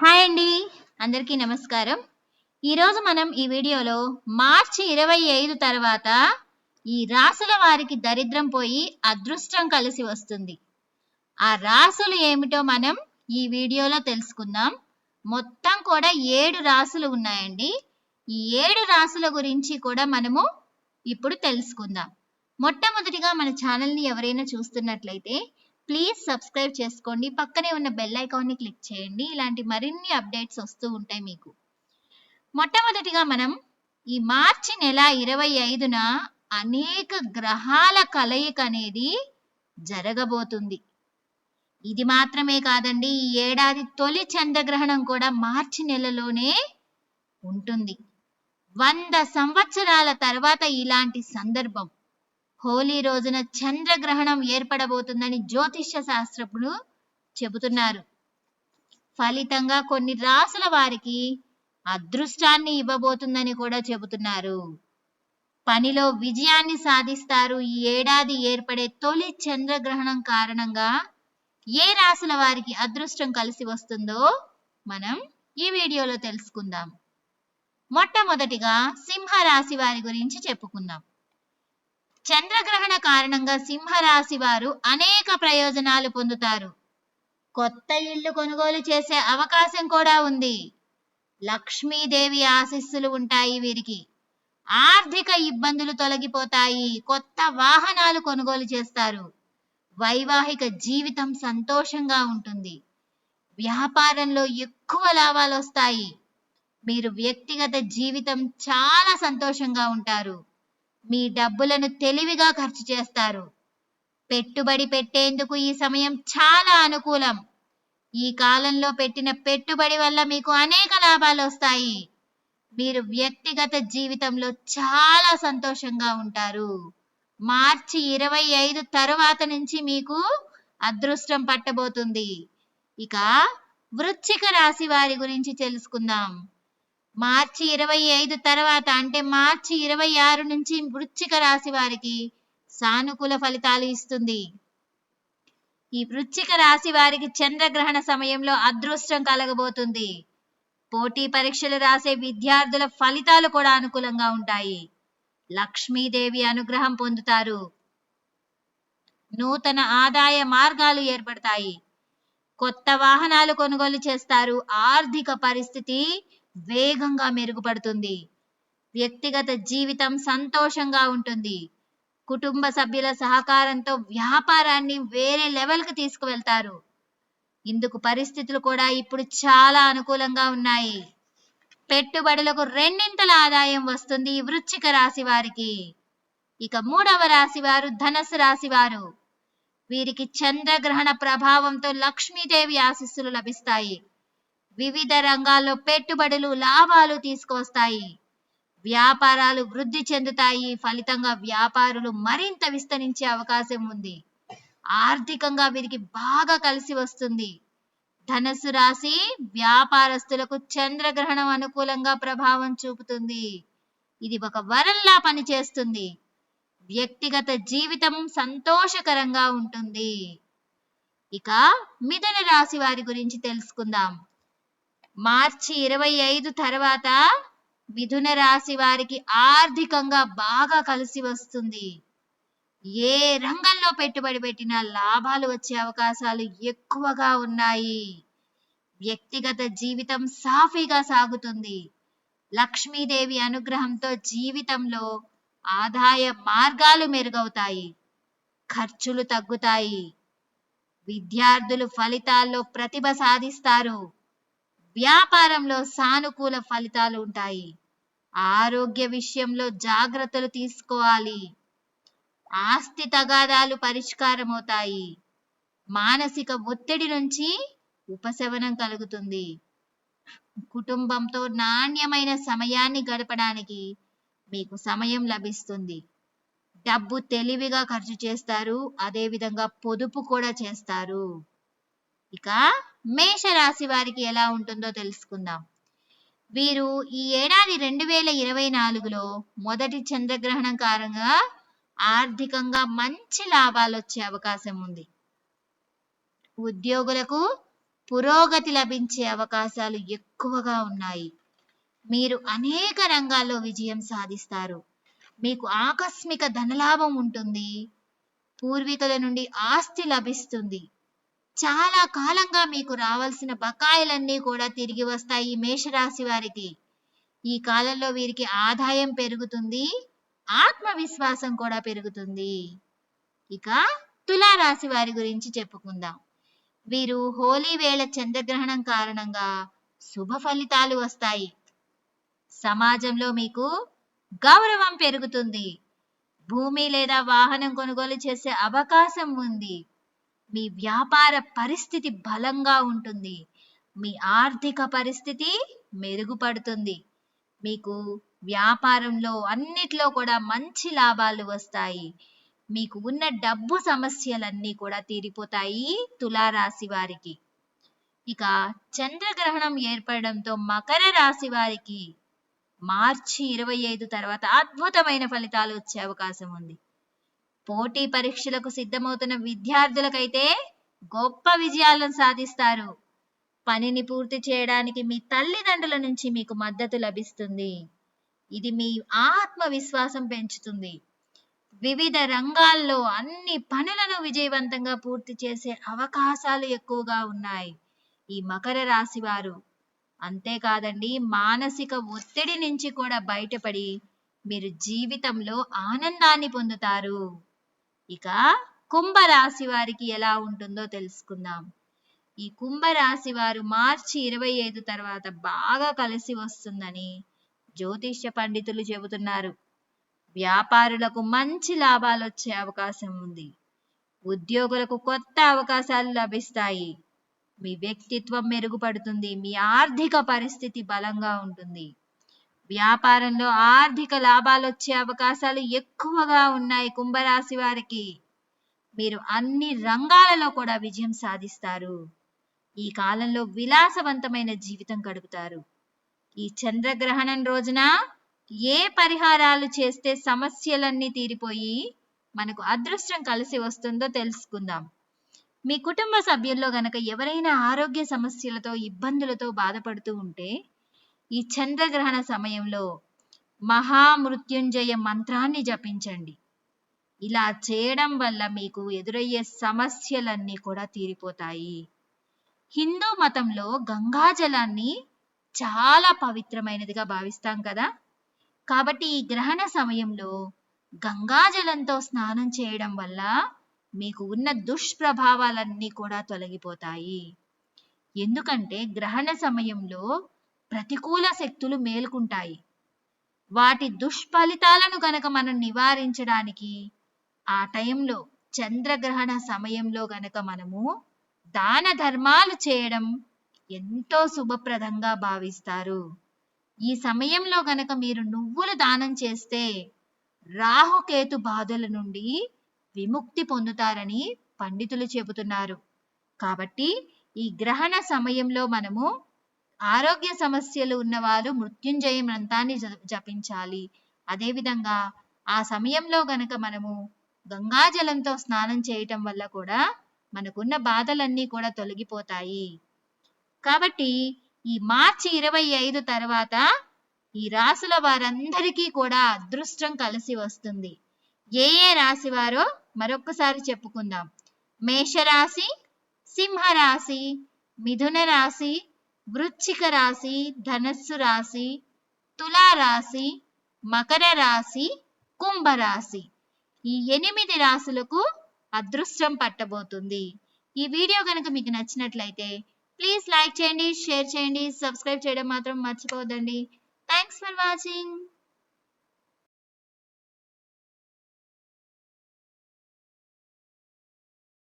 Hi అండి. అందరికీ నమస్కారం. ఈరోజు మనం ఈ వీడియోలో మార్చి ఇరవై ఐదు తర్వాత ఈ రాసుల వారికి దరిద్రం పోయి అదృష్టం కలిసి వస్తుంది. ఆ రాసులు ఏమిటో మనం ఈ వీడియోలో తెలుసుకుందాం. మొత్తం కూడా ఏడు రాసులు ఉన్నాయండి. ఈ ఏడు రాసుల గురించి కూడా మనము ఇప్పుడు తెలుసుకుందాం. మొట్టమొదటిగా మన ఛానల్ని ఎవరైనా చూస్తున్నట్లయితే ప్లీజ్ సబ్స్క్రైబ్ చేసుకోండి. పక్కనే ఉన్న బెల్ ఐకాన్ని క్లిక్ చేయండి. ఇలాంటి మరిన్ని అప్డేట్స్ వస్తూ ఉంటాయి మీకు. మొట్టమొదటిగా మనం ఈ మార్చి నెల ఇరవై ఐదున అనేక గ్రహాల కలయిక అనేది జరగబోతుంది. ఇది మాత్రమే కాదండి ఈ ఏడాది తొలి చంద్రగ్రహణం కూడా మార్చి నెలలోనే ఉంటుంది. వంద సంవత్సరాల తర్వాత ఇలాంటి సందర్భం. హోలీ రోజున చంద్రగ్రహణం ఏర్పడబోతుందని జ్యోతిష్య శాస్త్రజ్ఞులు చెబుతున్నారు. ఫలితంగా కొన్ని రాసుల వారికి అదృష్టాన్ని ఇవ్వబోతుందని కూడా చెబుతున్నారు. పనిలో విజయాన్ని సాధిస్తారు. ఈ ఏడాది ఏర్పడే తొలి చంద్రగ్రహణం కారణంగా ఏ రాసుల వారికి అదృష్టం కలిసి వస్తుందో మనం ఈ వీడియోలో తెలుసుకుందాం. మొట్టమొదటిగా సింహ రాశి వారి గురించి చెప్పుకుందాం. చంద్రగ్రహణ కారణంగా సింహరాశి వారు అనేక ప్రయోజనాలు పొందుతారు. కొత్త ఇల్లు కొనుగోలు చేసే అవకాశం కూడా ఉంది. లక్ష్మీదేవి ఆశీస్సులు ఉంటాయి వీరికి. ఆర్థిక ఇబ్బందులు తొలగిపోతాయి. కొత్త వాహనాలు కొనుగోలు చేస్తారు. వైవాహిక జీవితం సంతోషంగా ఉంటుంది. వ్యాపారంలో ఎక్కువ లాభాలు వస్తాయి. మీరు వ్యక్తిగత జీవితం చాలా సంతోషంగా ఉంటారు. మీ డబ్బులను తెలివిగా ఖర్చు చేస్తారు. పెట్టుబడి పెట్టేందుకు ఈ సమయం చాలా అనుకూలం. ఈ కాలంలో పెట్టిన పెట్టుబడి వల్ల మీకు అనేక లాభాలు వస్తాయి. మీరు వ్యక్తిగత జీవితంలో చాలా సంతోషంగా ఉంటారు. మార్చి ఇరవై ఐదు తరువాత నుంచి మీకు అదృష్టం పట్టబోతుంది. ఇక వృశ్చిక రాశి వారి గురించి తెలుసుకుందాం. మార్చి ఇరవై ఐదు తర్వాత అంటే మార్చి ఇరవై ఆరు నుంచి వృశ్చిక రాశి వారికి సానుకూల ఫలితాలు ఇస్తుంది. ఈ వృశ్చిక రాశి వారికి చంద్రగ్రహణ సమయంలో అదృష్టం కలగబోతుంది. పోటీ పరీక్షలు రాసే విద్యార్థుల ఫలితాలు కూడా అనుకూలంగా ఉంటాయి. లక్ష్మీదేవి అనుగ్రహం పొందుతారు. నూతన ఆదాయ మార్గాలు ఏర్పడతాయి. కొత్త వాహనాలు కొనుగోలు చేస్తారు. ఆర్థిక పరిస్థితి వేగంగా మెరుగుపడుతుంది. వ్యక్తిగత జీవితం సంతోషంగా ఉంటుంది. కుటుంబ సభ్యుల సహకారంతో వ్యాపారాన్ని వేరే లెవెల్కి తీసుకువెళ్తారు. ఇందుకు పరిస్థితులు కూడా ఇప్పుడు చాలా అనుకూలంగా ఉన్నాయి. పెట్టుబడులకు రెండింతల ఆదాయం వస్తుంది వృచ్చిక వృశ్చిక రాశి వారికి. ఇక మూడవ రాశి వారు ధనస్సు రాశి వారు. వీరికి చంద్రగ్రహణ ప్రభావంతో లక్ష్మీదేవి ఆశీస్సులు లభిస్తాయి. వివిధ రంగాల్లో పెట్టుబడులు లాభాలు తీసుకొస్తాయి వ్యాపారాలు వృద్ధి చెందుతాయి. ఫలితంగా వ్యాపారులు మరింత విస్తరించే అవకాశం ఉంది. ఆర్థికంగా వీరికి బాగా కలిసి వస్తుంది. ధనస్సు రాశి వ్యాపారస్తులకు చంద్రగ్రహణం అనుకూలంగా ప్రభావం చూపుతుంది. ఇది ఒక వరంలా పనిచేస్తుంది. వ్యక్తిగత జీవితం సంతోషకరంగా ఉంటుంది. ఇక మిథున రాశి వారి గురించి తెలుసుకుందాం. మార్చి ఇరవై ఐదు తర్వాత మిథున రాశి వారికి ఆర్థికంగా బాగా కలిసి వస్తుంది. ఏ రంగంలో పెట్టుబడి పెట్టినా లాభాలు వచ్చే అవకాశాలు ఎక్కువగా ఉన్నాయి. వ్యక్తిగత జీవితం సాఫీగా సాగుతుంది. లక్ష్మీదేవి అనుగ్రహంతో జీవితంలో ఆదాయ మార్గాలు మెరుగవుతాయి. ఖర్చులు తగ్గుతాయి. విద్యార్థులు ఫలితాల్లో ప్రతిభ సాధిస్తారు. వ్యాపారంలో సానుకూల ఫలితాలు ఉంటాయి. ఆరోగ్య విషయంలో జాగ్రత్తలు తీసుకోవాలి. ఆస్తి తగాదాలు పరిష్కారం అవుతాయి మానసిక ఒత్తిడి నుంచి ఉపశమనం కలుగుతుంది. కుటుంబంతో నాణ్యమైన సమయాన్ని గడపడానికి మీకు సమయం లభిస్తుంది. డబ్బు తెలివిగా ఖర్చు చేస్తారు అదేవిధంగా పొదుపు కూడా చేస్తారు. ఇక మేషరాశి వారికి ఎలా ఉంటుందో తెలుసుకుందాం. వీరు ఈ ఏడాది రెండు వేల ఇరవై నాలుగులో మొదటి చంద్రగ్రహణం కారణంగా ఆర్థికంగా మంచి లాభాలు వచ్చే అవకాశం ఉంది. ఉద్యోగులకు పురోగతి లభించే అవకాశాలు ఎక్కువగా ఉన్నాయి. మీరు అనేక రంగాల్లో విజయం సాధిస్తారు. మీకు ఆకస్మిక ధనలాభం ఉంటుంది. పూర్వీకుల నుండి ఆస్తి లభిస్తుంది. చాలా కాలంగా మీకు రావాల్సిన బకాయిలన్నీ కూడా తిరిగి వస్తాయి మేషరాశి వారికి. ఈ కాలంలో వీరికి ఆదాయం పెరుగుతుంది ఆత్మవిశ్వాసం కూడా పెరుగుతుంది. ఇక తులారాశి వారి గురించి చెప్పుకుందాం. వీరు హోలీ వేళ చంద్రగ్రహణం కారణంగా శుభ ఫలితాలు వస్తాయి. సమాజంలో మీకు గౌరవం పెరుగుతుంది. భూమి లేదా వాహనం కొనుగోలు చేసే అవకాశం ఉంది. మీ వ్యాపార పరిస్థితి బలంగా ఉంటుంది. మీ ఆర్థిక పరిస్థితి మెరుగుపడుతుంది. మీకు వ్యాపారంలో అన్నిట్లో కూడా మంచి లాభాలు వస్తాయి. మీకు ఉన్న డబ్బు సమస్యలన్నీ కూడా తీరిపోతాయి తులారాశి వారికి. ఇక చంద్రగ్రహణం ఏర్పడడంతో మకర రాశి వారికి మార్చి ఇరవై ఐదు తర్వాత అద్భుతమైన ఫలితాలు వచ్చే అవకాశం ఉంది. పోటీ పరీక్షలకు సిద్ధమవుతున్న విద్యార్థులకైతే గొప్ప విజయాలను సాధిస్తారు. పనిని పూర్తి చేయడానికి మీ తల్లిదండ్రుల నుంచి మీకు మద్దతు లభిస్తుంది. ఇది మీ ఆత్మవిశ్వాసం పెంచుతుంది. వివిధ రంగాల్లో అన్ని పనులను విజయవంతంగా పూర్తి చేసే అవకాశాలు ఎక్కువగా ఉన్నాయి. ఈ మకర రాశి వారు అంతేకాదండి మానసిక ఒత్తిడి నుంచి కూడా బయటపడి మీరు జీవితంలో ఆనందాన్ని పొందుతారు. ఇక కుంభరాశి వారికి ఎలా ఉంటుందో తెలుసుకుందాం. ఈ కుంభరాశి వారు మార్చి ఇరవై ఐదు తర్వాత బాగా కలిసి వస్తుందని జ్యోతిష్య పండితులు చెబుతున్నారు. వ్యాపారులకు మంచి లాభాలు వచ్చే అవకాశం ఉంది. ఉద్యోగులకు కొత్త అవకాశాలు లభిస్తాయి. మీ వ్యక్తిత్వం మెరుగుపడుతుంది. మీ ఆర్థిక పరిస్థితి బలంగా ఉంటుంది. వ్యాపారంలో ఆర్థిక లాభాలు వచ్చే అవకాశాలు ఎక్కువగా ఉన్నాయి కుంభరాశి వారికి. మీరు అన్ని రంగాలలో కూడా విజయం సాధిస్తారు. ఈ కాలంలో విలాసవంతమైన జీవితం గడుపుతారు. ఈ చంద్రగ్రహణం రోజున ఏ పరిహారాలు చేస్తే సమస్యలన్నీ తీరిపోయి మనకు అదృష్టం కలిసి వస్తుందో తెలుసుకుందాం. మీ కుటుంబ సభ్యుల్లో గనక ఎవరైనా ఆరోగ్య సమస్యలతో ఇబ్బందులతో బాధపడుతూ ఉంటే ఈ చంద్రగ్రహణ సమయంలో మహామృత్యుంజయ మంత్రాన్ని జపించండి. ఇలా చేయడం వల్ల మీకు ఎదురయ్యే సమస్యలన్నీ కూడా తీరిపోతాయి. హిందూ మతంలో గంగాజలాన్ని చాలా పవిత్రమైనదిగా భావిస్తాం కదా. కాబట్టి ఈ గ్రహణ సమయంలో గంగాజలంతో స్నానం చేయడం వల్ల మీకు ఉన్న దుష్ప్రభావాలన్నీ కూడా తొలగిపోతాయి. ఎందుకంటే గ్రహణ సమయంలో ప్రతికూల శక్తులు మేలుకుంటాయి. వాటి దుష్ఫలితాలను గనక మనం నివారించడానికి ఆ టైంలో చంద్రగ్రహణ సమయంలో గనక మనము దాన ధర్మాలు చేయడం ఎంతో శుభప్రదంగా భావిస్తారు. ఈ సమయంలో గనక మీరు నువ్వులు దానం చేస్తే రాహుకేతు బాధల నుండి విముక్తి పొందుతారని పండితులు చెబుతున్నారు. కాబట్టి ఈ గ్రహణ సమయంలో మనము ఆరోగ్య సమస్యలు ఉన్నవారు మృత్యుంజయ మంత్రాన్ని జ- జపించాలి. అదేవిధంగా ఆ సమయంలో గనక మనము గంగాజలంతో స్నానం చేయటం వల్ల కూడా మనకున్న బాధలన్నీ కూడా తొలగిపోతాయి. కాబట్టి ఈ మార్చి ఇరవై ఐదు తర్వాత ఈ రాసుల వారందరికీ కూడా అదృష్టం కలిసి వస్తుంది. ఏ ఏ రాశి వారో మరొక్కసారి చెప్పుకుందాం. మేషరాశి సింహరాశి మిథున రాశి వృశ్చిక రాశి ధనస్సు రాశి తులా రాశి మకర రాశి కుంభరాశి ఈ ఎనిమిది రాశులకు అదృష్టం పట్టబోతుంది. ఈ వీడియో కనుక మీకు నచ్చినట్లయితే ప్లీజ్ లైక్ చేయండి షేర్ చేయండి సబ్స్క్రైబ్ చేయడం మాత్రం మర్చిపోవద్దండి. Thanks for watching.